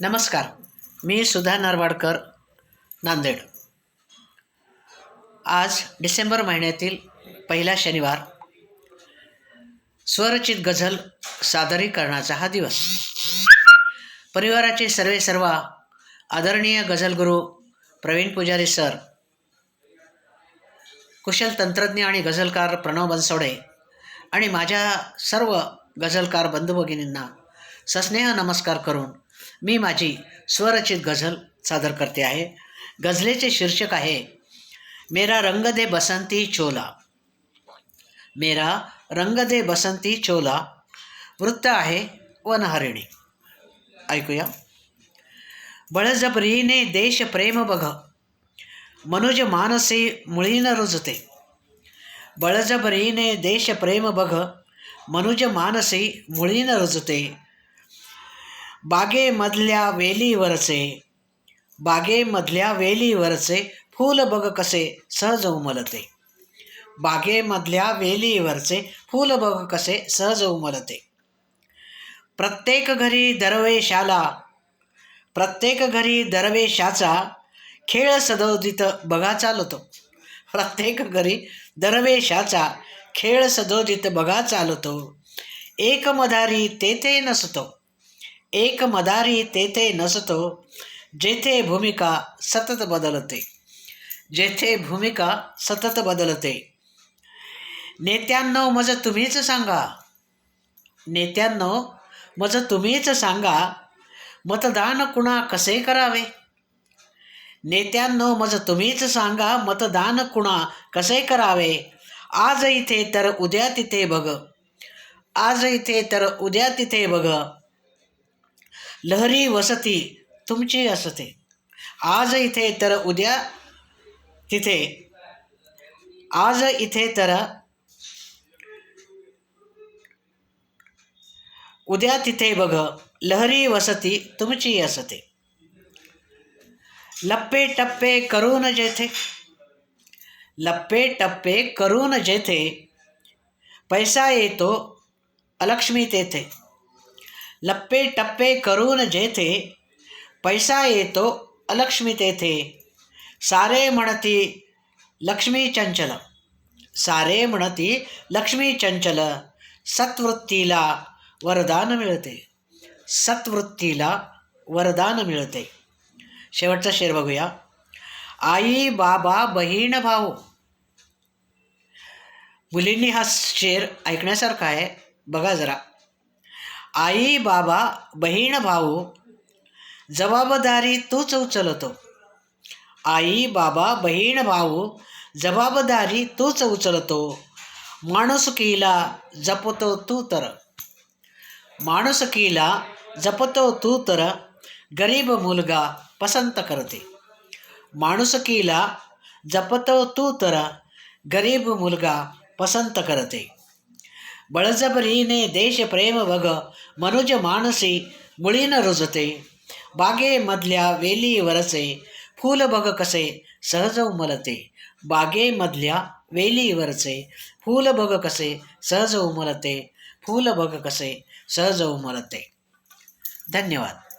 नमस्कार मी सुधा नरवाडकर नांदेड. आज डिसेंबर महिन्यातील पहिला शनिवार. स्वरचित गझल सादरीकरणाचा हा दिवस. परिवाराचे सर्वे सर्वा आदरणीय गझलगुरू प्रवीण पुजारी सर कुशल तंत्रज्ञ आणि गझलकार प्रणव बनसोडे आणि माझ्या सर्व गझलकार बंधू भगिनींना सस्नेह नमस्कार करून मी माझी स्वरचित गझल सादर करते आहे. गझलेचे शीर्षक आहे मेरा रंग दे बसंती चोला. मेरा रंग दे बसंती चोला. वृत्त आहे वनहरिणी. ऐकूया. बळजबरीने देश प्रेम बघ. मनुज मानसे मुळीन रुजते. बळजबरीने देश प्रेम बघ. मनुज मानसी मुळीन रुजते. बागेमधल्या वेलीवरचे बागेमधल्या वेलीवरचे फूल बघ कसे सहज उमलते. बागेमधल्या वेलीवरचे फूल बघ कसे सहज उमलते. प्रत्येक घरी दरवेशाला प्रत्येक घरी दरवेशाचा खेळ सदोदित बघा चालतो. प्रत्येक घरी दरवेशाचा खेळ सदोदित बघा चालतो. एक मधारी तेथे नसतो. एक मदारी तेथे नसतो जेथे भूमिका सतत बदलते जेथे भूमिका सतत बदलते. नेत्यांनो मज तुम्हीच सांगा. नेत्यांनो मज तुम्हीच सांगा मतदान कुणा कसे करावे? नेत्यांनो मज तुम्हीच सांगा मतदान कुणा कसे करावे? आज इथे तर उद्या तिथे बघ. आज इथे तर उद्या तिथे बघ. लहरी वसती तुमची असते. आज इथे तर उद्या तिथे. आज इथे तर उद्या तिथे बघ लहरी वसती तुमची असते. लप्पे टप्पे करून जेथे. लप्पे टप्पे करून जेथे. पैसा येतो अलक्ष्मी तेथे. लप्पे टप्पे करून जेथे पैसा येतो अलक्ष्मी तेथे. सारे म्हणती लक्ष्मी चंचल. सारे म्हणती लक्ष्मी चंचल. सत्वृत्तीला वरदान मिळते. सत्वृत्तीला वरदान मिळते. शेवटचा शेर बघूया. आई बाबा बहीण भाऊ. मुलींनी हा शेर ऐकण्यासारखा आहे. बघा जरा. आई बाबा बहीण भाऊ जबाबदारी तूच उचलतो. आई बाबा बहीण भाऊ जबाबदारी तूच उचलतो. माणुसकीला जपतो तू तर. माणुसकीला जपतो तू तर गरीब मुलगा पसंत करते. माणुसकीला जपतो तू तर गरीब मुलगा पसंत करते. बळजबरीने देशप्रेम बघ मनुज मानसी मुळीन रुजते बागेमधल्या वेलीवरचे फूल बघ कसे सहज उमलते बागेमधल्या वेलीवरचे फूल बघ कसे सहज उमलते फूल बघ कसे सहज उमलते धन्यवाद